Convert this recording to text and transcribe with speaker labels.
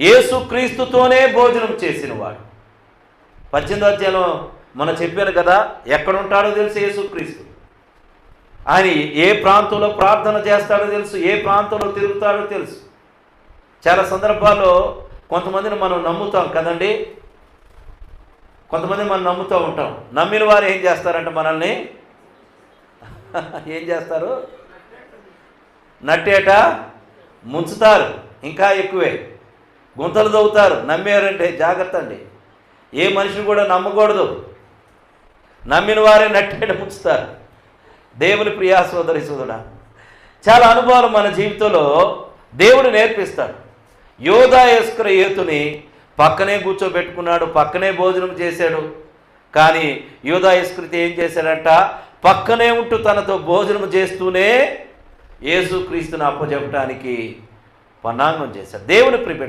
Speaker 1: యేసుక్రీస్తుతోనే భోజనం చేసినవాడు. పద్దెనిమిదో అధ్యాయంలో మనం చెప్పాను కదా ఎక్కడుంటాడో తెలుసు యేసుక్రీస్తు. ఆయన ఏ ప్రాంతంలో ప్రార్థన చేస్తాడో తెలుసు ఏ ప్రాంతంలో తిరుగుతాడో తెలుసు. చాలా సందర్భాల్లో కొంతమందిని మనం నమ్ముతాం కదండి. కొంతమంది మనం నమ్ముతూ ఉంటాం. నమ్మిన వారు ఏం చేస్తారంటే మనల్ని ఏం చేస్తారు? నట్టేట ముంచుతారు ఇంకా ఎక్కువే. గుంతలు తవ్వుతారు. నమ్మారంటే జాగ్రత్త అండి. ఏ మనిషిని కూడా నమ్మకూడదు. నమ్మిన వారే నట్టేట ముంచుతారు. దేవుని ప్రియా సోదరి సోదరుడా చాలా అనుభవాలు మన జీవితంలో దేవుడు నేర్పిస్తాడు. యోధా యస్కర ఏతుని పక్కనే కూర్చోబెట్టుకున్నాడు పక్కనే భోజనం చేశాడు. కానీ యోధా యస్కృతి ఏం చేశాడంట? పక్కనే ఉంటూ తనతో భోజనం చేస్తూనే యేసుక్రీస్తుని అప్పచెప్పడానికి పన్నాంగం చేశాడు. దేవుని ప్రిపెట్